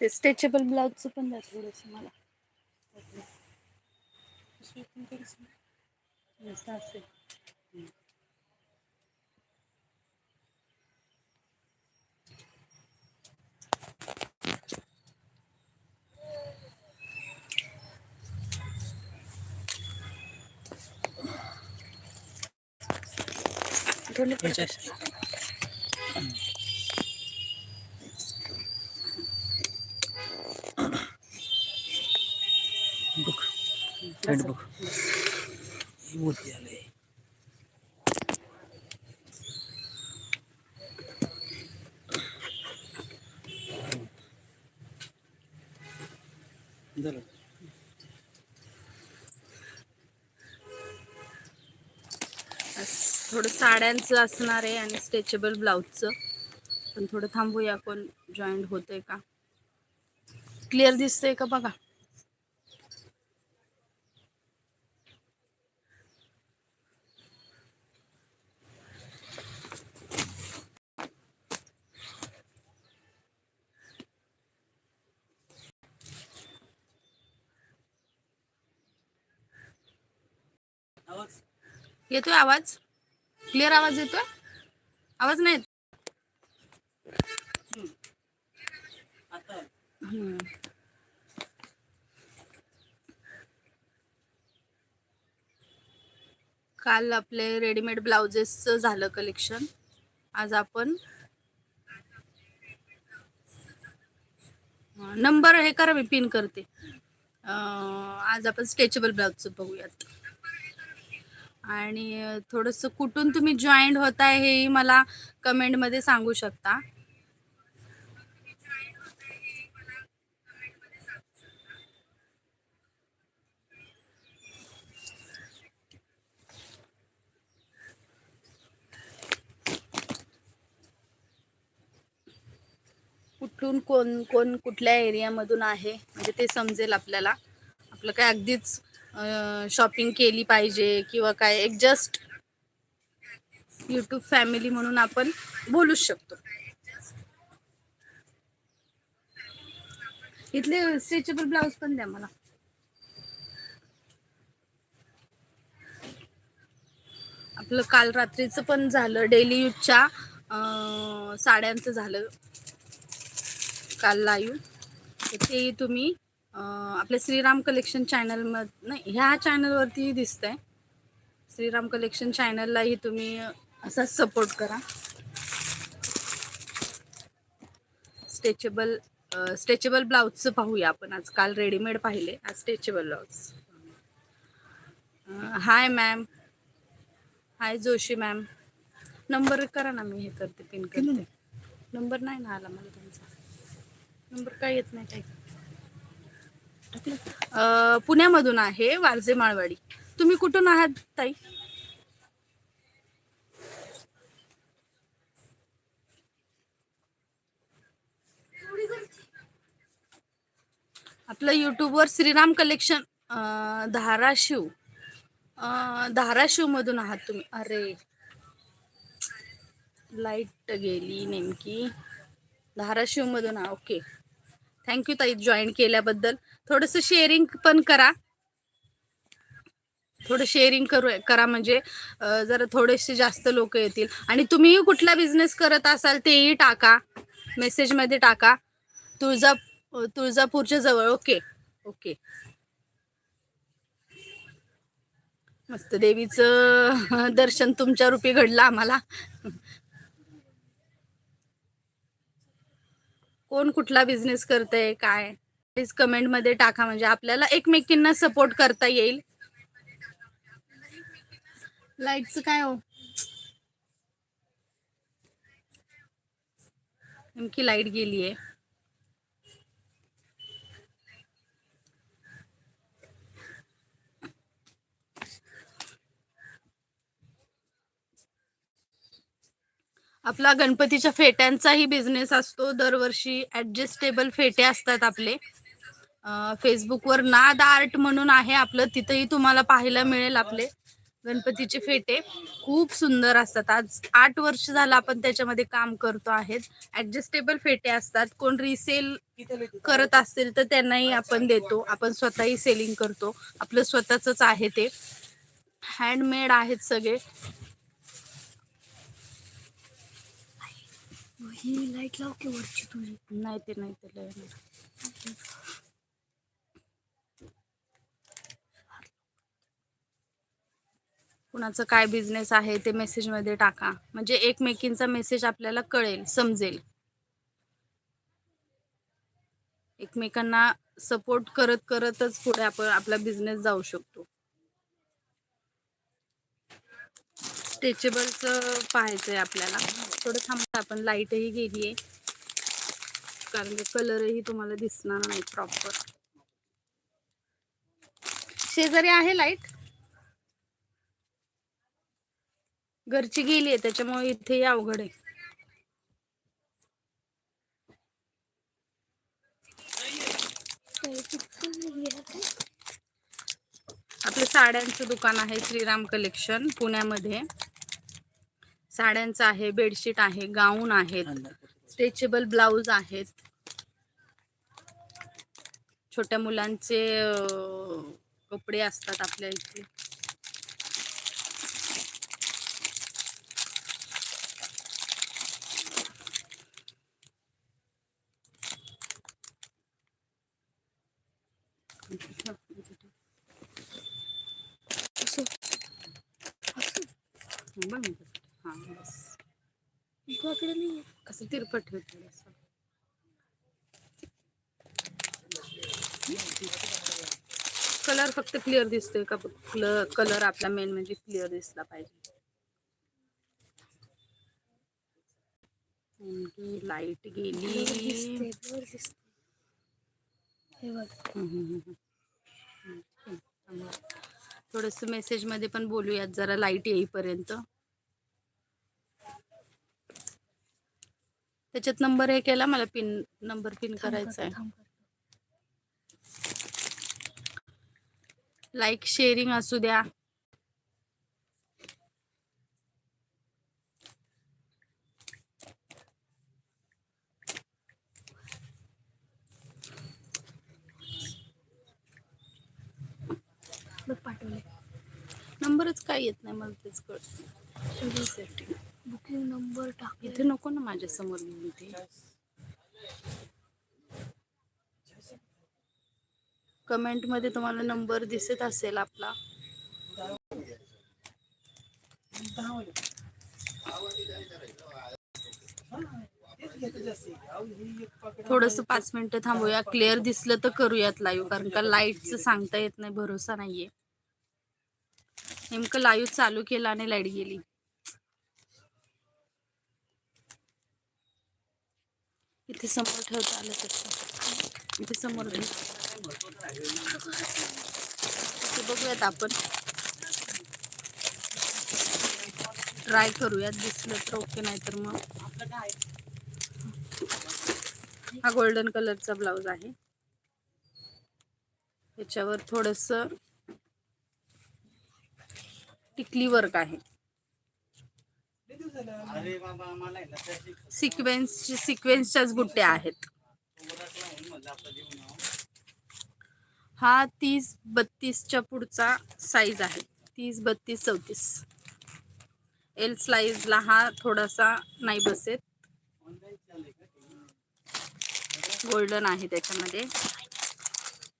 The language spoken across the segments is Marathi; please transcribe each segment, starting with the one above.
ते स्ट्रेचेबल ब्लाउजचं पण द्या थोडंसं मला असेल. थोडं थंड बघ. मोती आले. झालं. अस- थोडं साड्यांचं असणार आहे आणि स्ट्रेचेबल ब्लाऊजचं. पण थोडं थांबूया कोण जॉईंट होतंय का? क्लिअर दिसतंय का बघा? येतोय आवाज? क्लिअर आवाज येतोय? आवाज नाही काल आपले रेडीमेड ब्लाउजेसचं झालं कलेक्शन आज आपण नंबर हे करा मी पिन करते. आज आपण स्ट्रेचेबल ब्लाउजचं बघूयात. आणि थोडंसं कुठून तुम्ही जॉईंट होताय हेही मला कमेंटमध्ये सांगू शकता. कुठून कोण कोण कुठल्या एरियामधून आहे? म्हणजे ते समजेल आपल्याला. आपलं काय अगदीच शॉपिंग केली पाहिजे किंवा काय एक जस्ट यूट्यूब फॅमिली म्हणून आपण बोलूच शकतो. इथले स्ट्रेचेबल ब्लाऊज पण द्या मला. आपलं काल रात्रीचं पण झालं डेली यूजच्या साड्यांचं झालं. काल लाईव्ह तेही तुम्ही आपल्या श्रीराम कलेक्शन चॅनल नाही ह्या चॅनलवरती दिसतंय. श्रीराम कलेक्शन चॅनललाही तुम्ही असाच सपोर्ट करा. स्ट्रेचेबल स्ट्रेचेबल ब्लाऊजचं पाहूया आपण. आज काल रेडीमेड पाहिले आज stretchable blouse hi ma'am hi Joshi ma'am number करा ना मी हे करते पिन करते. नंबर नाही ना आला मला तुमचा. नंबर काय येत नाही काय? पुण्यामधून आहे वारजे माळवाडी. तुम्ही कुठून आहात ताई? आपलं युट्यूबवर श्रीराम कलेक्शन धाराशिव. अं, धाराशिव मधून आहात तुम्ही. अरे. लाइट गेली नेमकी. धाराशिव मधून हा ओके थँक्यू ताई जॉईन केल्याबद्दल. थोडस शेअरिंग पण करा. थोडं शेअरिंग करू करा म्हणजे जरा थोडेसे जास्त लोक येतील. आणि तुम्ही कुठला बिझनेस करत असाल तेही टाका. मेसेजमध्ये टाका. तुळजा तुळजापूरच्या जवळ ओके ओके मस्त देवीचं दर्शन तुमच्या रूपी घडलं आम्हाला. कोण कुठला बिझनेस करतंय काय? प्लीज कमेंटमध्ये टाका म्हणजे आपल्याला एकमेकींना सपोर्ट करता येईल. लाईटचं काय हो? नेमकी लाइट गेली आपला गणपतीच्या फेट्यांचाही बिझनेस असतो. दरवर्षी ॲडजस्टेबल फेटे असतात आपले. फेसबुकवर नाद आर्ट म्हणून आहे आपलं. तिथंही तुम्हाला पाहायला मिळेल आपले गणपतीचे फेटे. खूप सुंदर असतात. आज आठ वर्ष झालं आपण त्याच्यामध्ये काम करतो आहेत. ऍडजस्टेबल फेटे असतात. कोण रिसेल करत असतील तर त्यांनाही आपण देतो. आपण स्वतःही सेलिंग करतो. आपलं स्वतःच आहे ते. हँडमेड आहेत सगळे. ही लाइट लाव की वरची तुझी? नाही ते नाही ते लय कुणाचं काय बिझनेस आहे ते मेसेजमध्ये टाका. म्हणजे एकमेकींचा मेसेज आपल्याला कळेल समजेल. एकमेकांना सपोर्ट करत करतच पुढे आपण आपला बिझनेस जाऊ शकतो. स्ट्रेचेबलचं पाहायचंय आपल्याला. थोडं थांबा आपण लाईटही गेली आहे कारण की कलरही तुम्हाला दिसणार नाही प्रॉपर शेजारी आहे लाइट. घरची गेली आहे त्याच्यामुळे इथेही अवघड आहे. आपलं साड्यांचं दुकान आहे श्रीराम कलेक्शन पुण्यामध्ये. साड्यांचं आहे बेडशीट आहे गाऊन आहेत स्ट्रेचेबल ब्लाऊज आहेत. छोट्या मुलांचे कपडे असतात आपल्या इथे. बघ तुझ्याकडे नाही कसं तिरपट ठेवतो असं. कलर फक्त क्लिअर दिसतोय का? कलर आपला मेन म्हणजे क्लिअर दिसला पाहिजे. लाइट गेली. थोडस मेसेजमध्ये पण बोलूयात जरा लाइट येईपर्यंत. त्याच्यात नंबर हे केला मला पिन नंबर पिन करायचा आहे. लाईक शेअरिंग असू द्या. पाठवले नंबरच काय येत नाही मला तेच कळत सेटिंग बुकिंग नंबर टाक इथे नको ना माझ्यासमोर लिहून ते. कमेंटमध्ये तुम्हाला नंबर दिसत असेल आपला. थोडस पाच मिनिटं थांबूया. क्लिअर दिसलं तर करूयात लाईव्ह कारण का लाईटचं सांगता येत नाही भरोसा नाहीये. नेमकं लाईव्ह चालू केला आणि लाइट गेली. इथे समोर ठेवता आलं तर इथे समोर इथे बघूयात आपण. ट्राय करूयात दिसलं तर ओके नाही तर मग. हा गोल्डन कलरचा ब्लाऊज आहे. त्याच्यावर थोडस टिकली वर्क आहे अरे बाबा मला आहे ना त्याची सिक्वेन्स सिक्वेन्सच्याच गुट्ट्या आहेत. हा तीस बत्तीसच्या पुढचा साईज आहे. तीस बत्तीस चौतीस. एल स्लाईजला हा थोडासा नाही बसेत गोल्डन आहे त्याच्यामध्ये.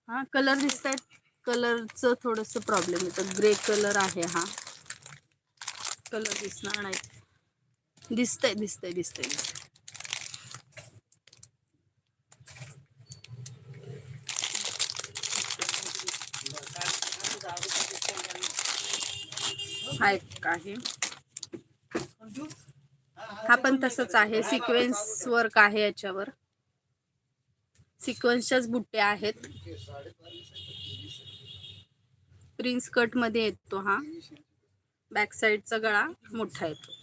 हा कलर दिसत आहेत कलरचं थोडंसं प्रॉब्लेम येतं ग्रे कलर आहे हा. कलर दिसणार नाही दिसतंय दिसतंय दिसतंय दिसतंय. हा एक आहे हा पण तसंच आहे. सिक्वेन्स वर्क आहे याच्यावर. सिक्वेन्सच्याच बुट्ट्या आहेत. प्रिन्स कटमध्ये येतो हा. बॅक साईडचा गळा मोठा येतो.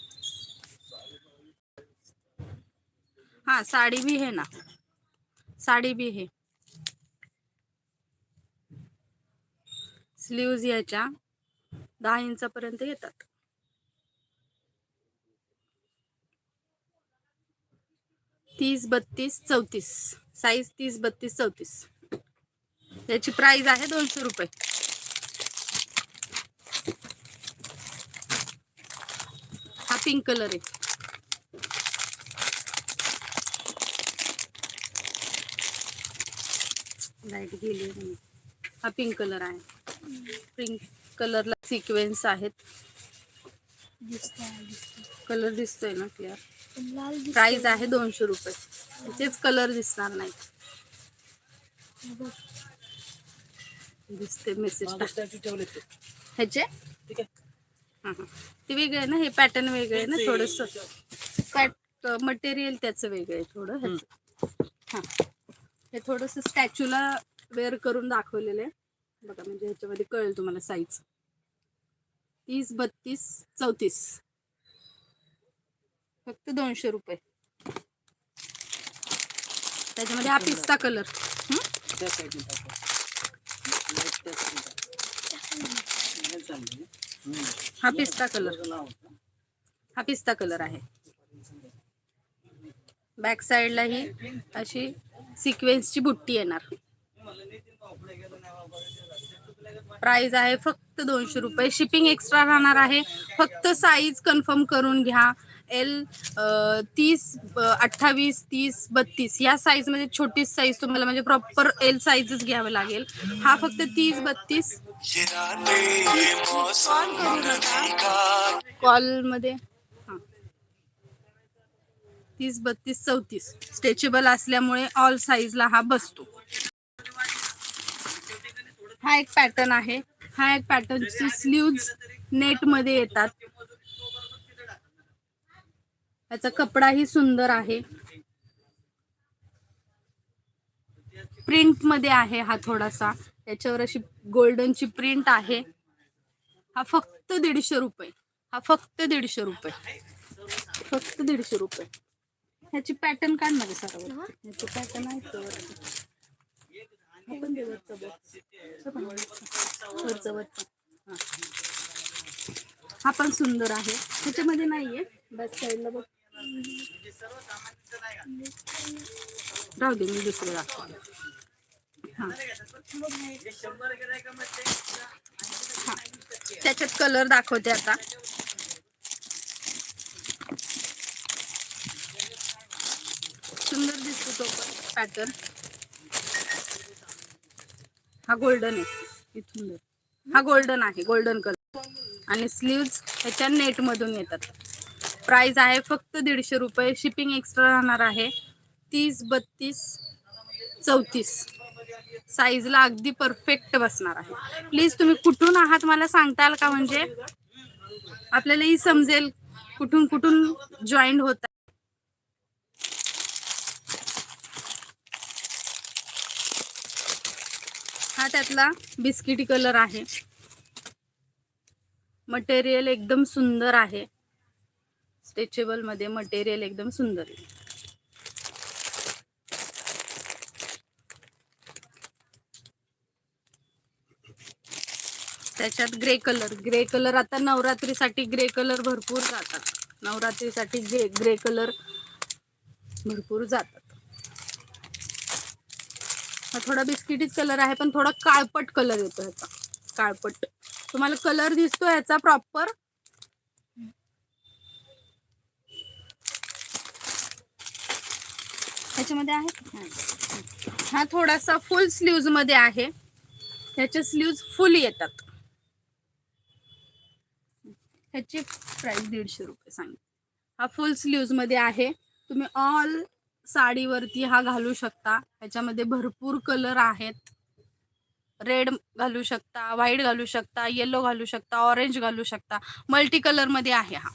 हा साडी भी है ना. साडी भी है. स्लीव्ज याच्या दहा इंचापर्यंत येतात. तीस बत्तीस चौतीस. साईज तीस बत्तीस चौतीस. याची प्राइस आहे दोनशे रुपये. हा पिंक कलर आहे. लाइट गेली. हा पिंक कलर आहे. पिंक कलरला सिक्वेन्स आहेत. कलर दिसतोय. ना क्लिअर. प्राइस आहे दोनशे रुपये. त्याचेच कलर दिसणार नाही. हे बघ. दिसते मेसेज. ह्याचे? ठीक आहे. हा, हा. ते वेगळे आहे ना? हे पॅटर्न वेगळे आहे ना थोडस? पॅट मटेरियल त्याचं वेगळं आहे थोडं ह्याचं. हा. हे थोडस स्टॅच्यूला वेअर करून दाखवलेलं आहे. बघा म्हणजे ह्याच्यामध्ये कळेल तुम्हाला साईज तीस बत्तीस चौतीस. फक्त दोनशे रुपये. त्याच्यामध्ये हा पिस्ता कलर हा? पिस्ता कलर हा पिस्ता कलर आहे. बॅक साईडला ही अशी सिक्वेन्सची बुट्टी येणार. प्राइस आहे फक्त दोनशे रुपये. शिपिंग एक्स्ट्रा राहणार आहे. फक्त साईज कन्फर्म करून घ्या. एल तीस अठ्ठावीस तीस बत्तीस. या साईजमध्ये छोटी साईज तुम्हाला म्हणजे प्रॉपर एल साईजच घ्यावं लागेल. हा फक्त तीस बत्तीस. कॉल कॉलमध्ये तीस बत्तीस चौतीस. स्ट्रेचेबल असल्यामुळे ऑल साईजला हा बसतो. हा एक पॅटर्न आहे. हा एक पॅटर्नची स्लीव्ज नेटमध्ये येतात. याचा कपडाही सुंदर आहे. प्रिंटमध्ये आहे हा थोडासा. याच्यावर अशी गोल्डनची प्रिंट आहे. हा फक्त दीडशे रुपये. हा फक्त दीडशे रुपये. फक्त दीडशे रुपये. ह्याची पॅटर्न काढ ना सर ह्याची पॅटर्न आहे? आपण दे वरचं वरचं. वरचं वरचं. हा. हा पण सुंदर आहे. ह्याच्यामध्ये नाहीये. बॅक साईडला बघ. राहू दे मी दुसरं दाखवा हा. त्याच्यात कलर दाखवते आता. सुंदर दिसतो तो पण. पॅटर्न हा गोल्डन आहे. इथून हा गोल्डन आहे गोल्डन कलर आणि स्लीव्ज ह्याच्या नेट मधून येतात. प्राइस आहे फक्त दीडशे रुपये. शिपिंग एक्स्ट्रा राहणार आहे. तीस बत्तीस चौतीस. साईजला अगदी परफेक्ट बसणार आहे. प्लीज तुम्ही कुठून आहात मला सांगताल का म्हणजे? आपल्यालाही समजेल कुठून कुठून जॉईन होत हा त्यातला बिस्किटी कलर आहे. मटेरियल एकदम सुंदर आहे. स्ट्रेचेबलमध्ये मटेरियल एकदम सुंदर आहे. त्याच्यात ग्रे कलर ग्रे कलर आता नवरात्रीसाठी ग्रे कलर भरपूर जातात. नवरात्रीसाठी ग्रे ग्रे कलर भरपूर जातात. हा थोडा बिस्किटीच कलर आहे पण थोडा काळपट कलर येतो ह्याचा काळपट. तुम्हाला कलर दिसतो ह्याचा प्रॉपर ह्याच्यामध्ये आहे? हा थोडासा फुल स्लीव्जमध्ये आहे. ह्याचे स्लीव्ज फुल येतात. ह्याची प्राइस दीडशे रुपये सांग हा फुल स्लीव्जमध्ये आहे. तुम्ही ऑल साडीवरती हा घालू शकता. ह्याच्यामध्ये भरपूर कलर आहेत. रेड घालू शकता व्हाईट घालू शकता येलो घालू शकता ऑरेंज घालू शकता. मल्टी कलरमध्ये आहे हा.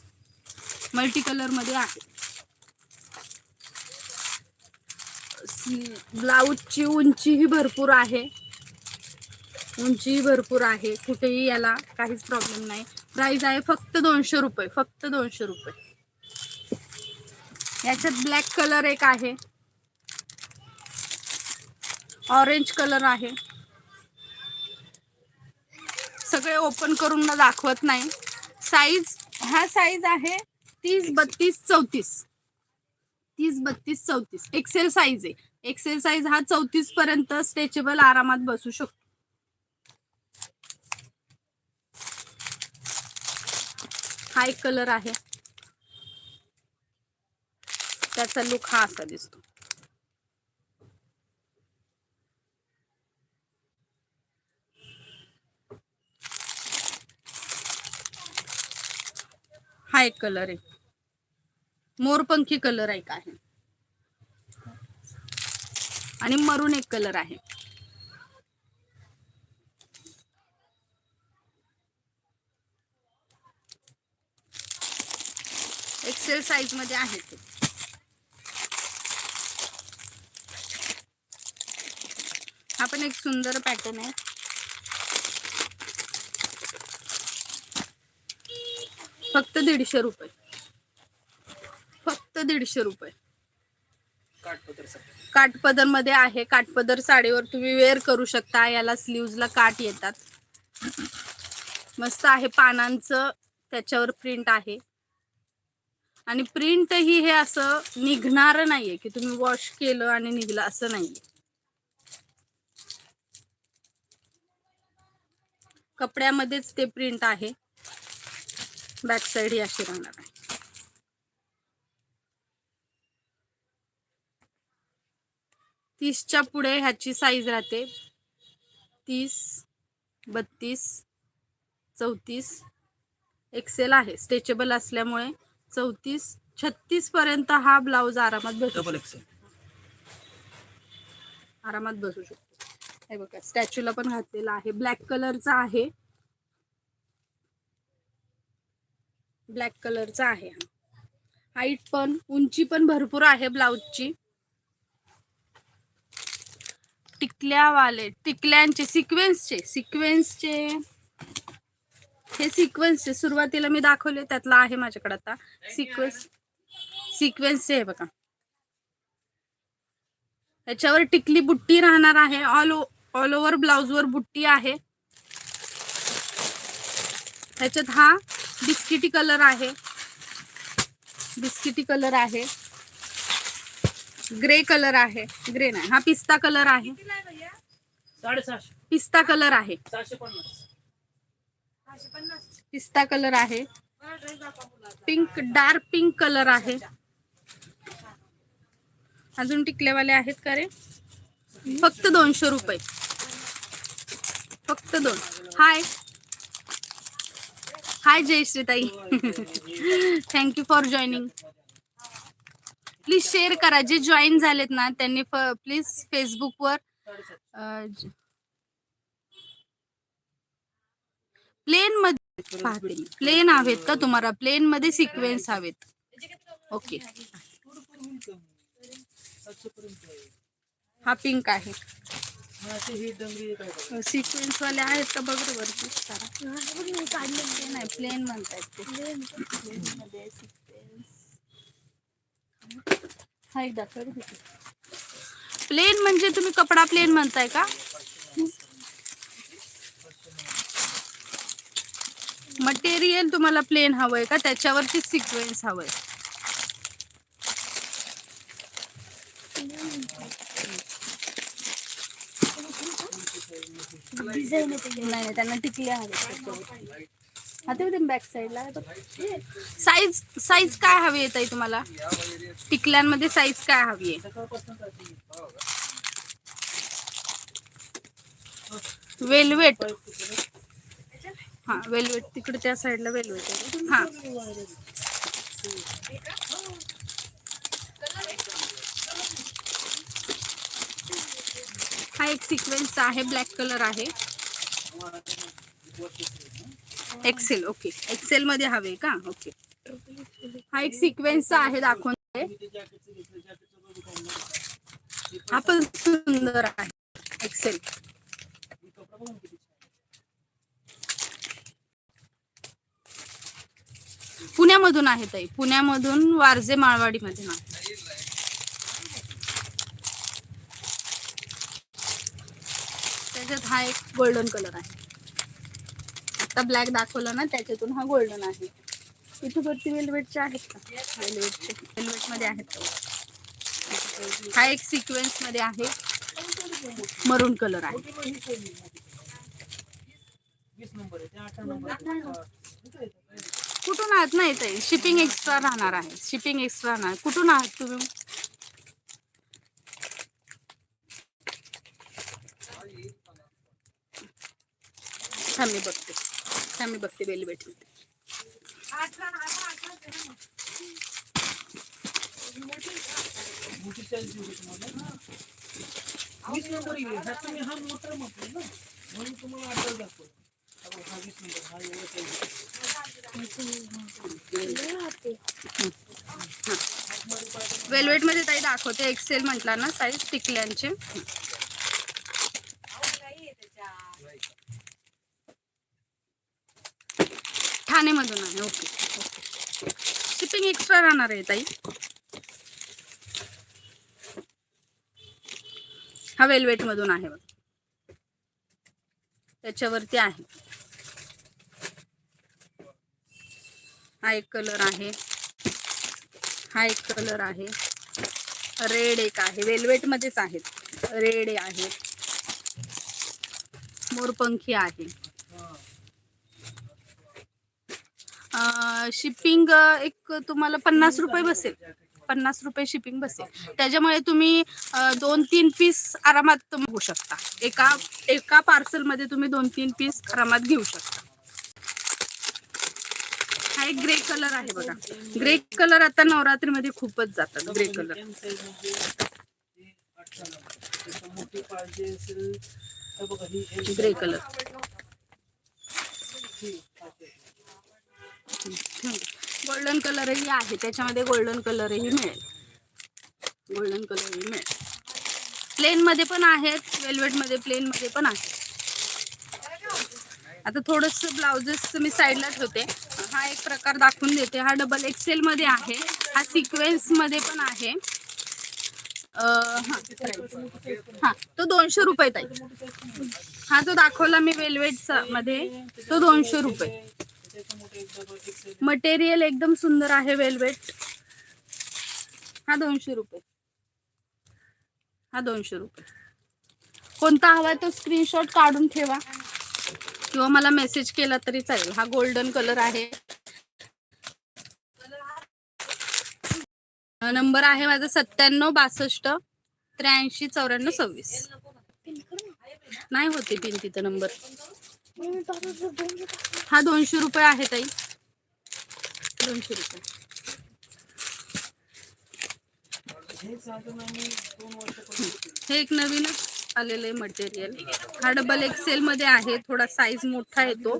मल्टी कलरमध्ये आहे. ब्लाऊजची उंचीही भरपूर आहे. उंचीही भरपूर आहे. कुठेही याला काहीच प्रॉब्लेम नाही. प्राईज आहे फक्त दोनशे रुपये फक्त दोनशे रुपये. याच्यात ब्लॅक कलर एक आहे. ऑरेंज कलर आहे. सगळे ओपन करून ना दाखवत नाही. साईज हा साईज आहे तीस बत्तीस चौतीस. तीस बत्तीस चौतीस. एक्सेल साईज आहे. एक्सेल साईज हा चौतीस पर्यंत स्ट्रेचेबल आरामात बसू शकतो. हा एक कलर आहे. त्याचा लुक हा असा दिसतो. हा एक कलर आहे. मोरपंखी कलर एक आहे. आणि मरून एक कलर आहे. एक्सेल साईजमध्ये आहे ते. पण एक सुंदर पॅटर्न आहे. फक्त दीडशे रुपये. फक्त दीडशे रुपये. काठपदरमध्ये आहे. काठपदर साडीवर तुम्ही वेअर करू शकता. याला स्लीव्जला काठ येतात. मस्त आहे. पानांचं त्याच्यावर प्रिंट आहे. आणि प्रिंट ही हे असं निघणार नाहीये की तुम्ही वॉश केलं आणि निघलं असं नाहीये. कपड्यामध्येच ते प्रिंट आहे. बॅक साईड ही अशी राहणार आहे. तीसच्या पुढे ह्याची साईज राहते. तीस बत्तीस चौतीस. एक्सेल आहे. स्ट्रेचेबल असल्यामुळे चौतीस छत्तीस पर्यंत हा ब्लाऊज आरामात एक्सेल आरामात बसू शकतो. हे बघा स्टॅच्यूला पण घातलेला आहे. ब्लॅक कलरचा आहे. ब्लॅक कलरचा आहे. हाईट पण उंची पण भरपूर आहे ब्लाऊजची. टिकल्यावाले टिकल्यांचे सिक्वेन्सचे सिक्वेन्सचे. हे सिक्वेन्सचे सुरुवातीला मी दाखवले त्यातला आहे माझ्याकडे आता. सिक्वेन्स सिक्वेन्सचे आहे बघा. याच्यावर टिकली बुट्टी राहणार आहे. ऑल ऑल ओव्हर ब्लाउजवर बुट्टी आहे. त्याच्यात हा बिस्किटी कलर आहे. बिस्किटी कलर आहे. ग्रे कलर आहे. ग्रे नाही हा पिस्ता कलर आहे. पिस्ता कलर आहे. पिस्ता कलर आहे. पिंक डार्क पिंक कलर आहे. अजून टिकलेवाले आहेत का रे? फक्त दोनशे रुपये. फक्त दोन. Hi hi Jayashreetai. Thank you for joining please share करा. जे जॉईन झालेत ना त्यांनी प्लीज फेसबुकवर प्लेन मध्ये पाहते प्लेन हवेत का तुम्हाला? प्लेन मध्ये सिक्वेन्स हवेत. ओके हा पिंक आहे. सिक्वेन्स वाले आहेत का? बघ रे वरती. सारा ते नाही प्लेन म्हणतात ते. सिक्वेन्स हा एकदा दाखव प्लेन म्हणजे तुम्ही कपडा प्लेन म्हणताय का? मटेरियल तुम्हाला प्लेन हवंय का? त्याच्यावरती सिक्वेन्स हवंय. डिझाईन नाही नाही, त्यांना टिकले हवे आता बॅक साईडला साईज साईज काय हवी आहे तुम्हाला? टिकल्यांमध्ये साईज काय हवी आहे? वेलवेट हा वेलवेट तिकडे त्या साईडला वेलवेट आहे. हा हा एक सिक्वेन्सचा आहे ब्लॅक कलर आहे. एक्सेल ओके एक्सेल मध्ये हवे का? ओके हा एक सिक्वेन्सचा आहे दाखवून ते हा पण सुंदर आहे एक्सेल पुण्यामधून आहे ताई. पुण्यामधून वारजे माळवाडीमध्ये ना त्याच्यात हा एक गोल्डन कलर आहे. आता ब्लॅक दाखवलं ना त्याच्यातून हा गोल्डन आहे. इथे वरती वेलवेटचे आहेत का? वेलवेटचे वेलवेटमध्ये आहेत. का? हा एक सिक्वेन्समध्ये आहे. मरून कलर आहे. कुठून आहात ना इथे? शिपिंग एक्स्ट्रा राहणार आहे. शिपिंग एक्स्ट्रा राहणार कुठून आहात तुम्ही? वीस नंबर हा एवढा size आहे. वेलवेट मध्ये ताई दाखवते एक्सेल म्हटला ना साईज टिकल्यांचे. ठाणेमधून आहे. ओके शिपिंग एक्स्ट्रा राहणार आहे ताई. हा वेलवेट मधून आहे बघ. त्याच्यावरती आहे. हा एक कलर आहे. हा एक कलर आहे. रेड एक आहे. वेलवेट मध्येच आहेत. रेड आहे. मोरपंखी आहे. शिपिंग एक तुम्हाला पन्नास रुपये बसेल. पन्नास रुपये शिपिंग बसेल. त्याच्यामुळे तुम्ही दोन तीन पीस आरामात घेऊ शकता. एका एका पार्सलमध्ये तुम्ही दोन तीन पीस आरामात घेऊ शकता. हा एक ग्रे कलर आहे बघा. ग्रे कलर आता नवरात्रीमध्ये खूपच जातात. Grey colour grey colour golden कलरही आहे. त्याच्यामध्ये गोल्डन कलरही मिळेल. गोल्डन कलरही मिळेल. प्लेन मध्ये पण आहेत. वेलवेटमध्ये प्लेन मध्ये पण आहे आता थोडस ब्लाउजेस मी साईडला ठेवते. हा एक प्रकार दाखवून देते. हा डबल एक्सेल मध्ये आहे. हा सिक्वेन्समध्ये पण आहे. हा तो दोनशे रुपये ताई. हा जो दाखवला मी वेलवेटचा मध्ये तो दोनशे रुपये. मटेरियल एकदम सुंदर आहे वेलवेट. हा दोनशे रुपये. हा दोनशे रुपये. कोणता हवा तो स्क्रीनशॉट काढून ठेवा. किंवा मला मेसेज केला तरी चालेल. हा गोल्डन कलर आहे. नंबर आहे माझा सत्त्याण्णव बासष्ट त्र्याऐंशी चौऱ्याण्णव सव्वीस. नाही होते पिन तिथं नंबर हा दोनशे रुपये आहे ताई. दोनशे रुपये. हे एक नवीनच आलेलं आहे मटेरियल हा डबल एक्सेल मध्ये आहे थोडा साईज मोठा येतो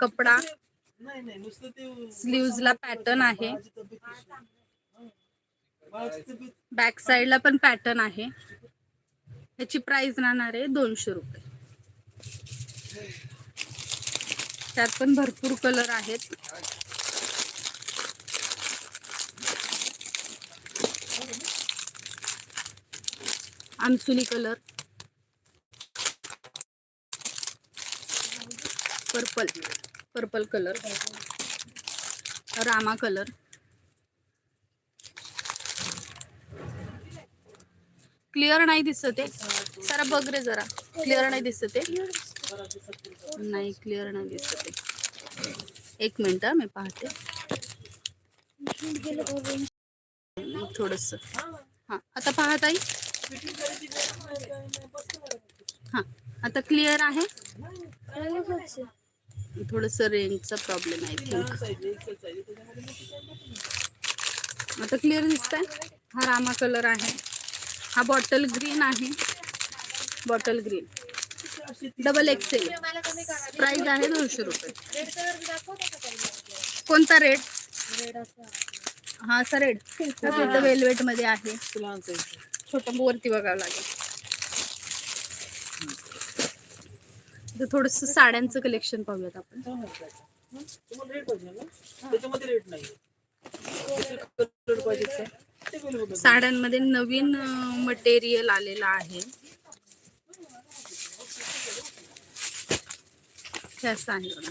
कपडा. नाही स्लीव्ज ला पॅटर्न आहे. बॅक साइडला पण पॅटर्न आहे. याची प्राइस राहणार आहे दोनशे रुपये. त्यात पण भरपूर कलर आहेत. आमसुली colour. Purple purple colour. Rama colour. Clear नाही दिसत आहे. सारा बघ रे जरा. क्लिअर नाही दिसत आहे. नाही क्लिअर नाही दिसत एक मिनिट मी पाहते. थोडस. हा आता पाहत आई हा आता क्लिअर आहे? थोडस रेंजचा प्रॉब्लेम आहे थिंक क्लिअर दिसत आहे, हा रामा कलर आहे. हा बॉटल ग्रीन आहे. Bottle green double XL price आहे दोनशे रुपये. कोणता रेट हा असा रेट वेलवेटमध्ये आहे. छोटं वरती बघावं लागेल. थोडस साड्यांचं कलेक्शन पाहूयात आपण. साड्यांमध्ये नवीन मटेरियल आलेलं आहे. हे.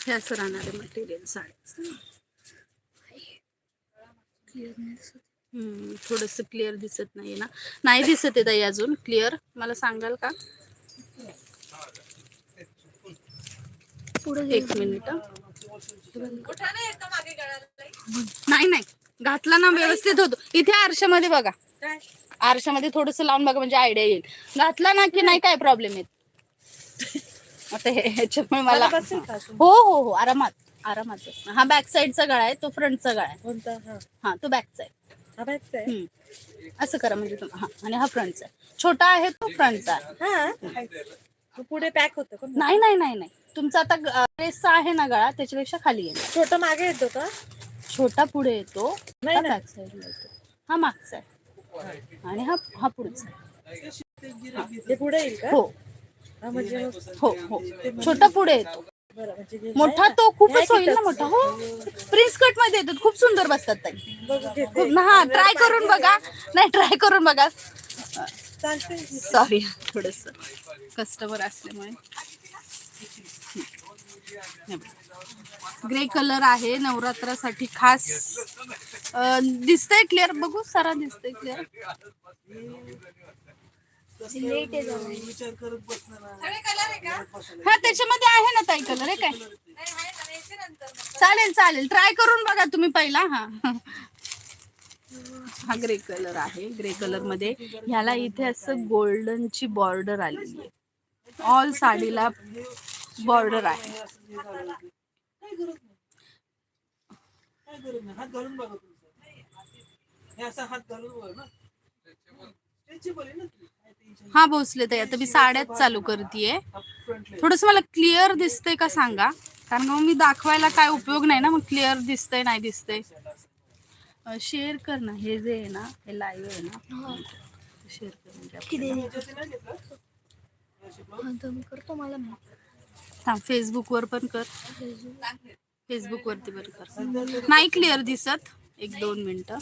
हे असं राहणार आहे मटेरियल साडीचं हम्म, थोडंसं क्लिअर दिसत नाही ना? नाही दिसत आहे ताई अजून. क्लिअर मला सांगाल का? पुढे एक मिनिट. नाही नाही. घातला ना व्यवस्थित होतो. इथे आरशामध्ये बघा. आरशामध्ये थोडस लावून बघा म्हणजे आयडिया येईल. घातला ना की नाही काय प्रॉब्लेम येत? आता हे ह्याच्यामुळे मला हो हो हो. आरामात. आरामात. हा बॅक साईडचा गळा आहे तो फ्रंटचा गळा आहे. हा. हा तो हा आहे हम्म. असं करा म्हणजे हा आणि हा फ्रंटचा आहे. छोटा आहे तो फ्रंटचा पुढे पॅक होतं नाही नाही नाही नाही. तुमचा आता ड्रेसचा आहे ना गळा त्याच्यापेक्षा खाली येईल. छोटं मागे येतो का? छोटा पुढे येतो. नाही, हा नाही. बॅक साईडला येतो. हा मागचा आहे. आणि हा हा पुढचा आहे. ते पुढे येईल का? हो. हा म्हणजे मग हो हो. छोटा पुढे येतो. बरं म्हणजे हे मोठा तो ना? खूपच हे होईल ना मोठा. हो. प्रिन्स कटमध्ये येतात. खूप सुंदर बसतात ताई. की बघू घेते. खूप हा ट्राय करून बघा. नाही ट्राय करून बघा. चालतंय सॉरी थोडस. कस्टमर असल्यामुळे. ग्रे कलर आहे नवरात्रासाठी खास. दिसतंय क्लिअर बघू सारा दिसतंय क्लिअर हा त्याच्यामध्ये आहे ना ताई कलर आहे काय? चालेल चालेल. ट्राय करून बघा तुम्ही पहिला हा. हा ग्रे कलर आहे. ग्रे कलरमध्ये ह्याला इथे असं गोल्डनची बॉर्डर आलेली आहे. ऑल साडीला बॉर्डर आहे. काय गरज नाही. काय गरज नाही. हात घालून बघा तुमचा. हे असा हात घालून बघा ना. स्ट्रेचेबल आहे ना ती. काय tension हा भोसले ताई आता मी साड्याच चालू करतेय. हा थोडस मला क्लिअर दिसतंय का सांगा? कारण मग मी दाखवायला काय उपयोग नाही ना? मग क्लिअर दिसतंय नाही दिसतंय? शेअर कर ना. हे जे आहे ना हे लाईव्ह आहे ना. शेअर कर म्हणजे आपण- किती नाही घेतलं हा तर मी करतो मला माहीत. थांब फेसबुक वर पण कर. फेसबुक वरती पण कर. नाही क्लिअर दिसत. एक दोन मिनिटं.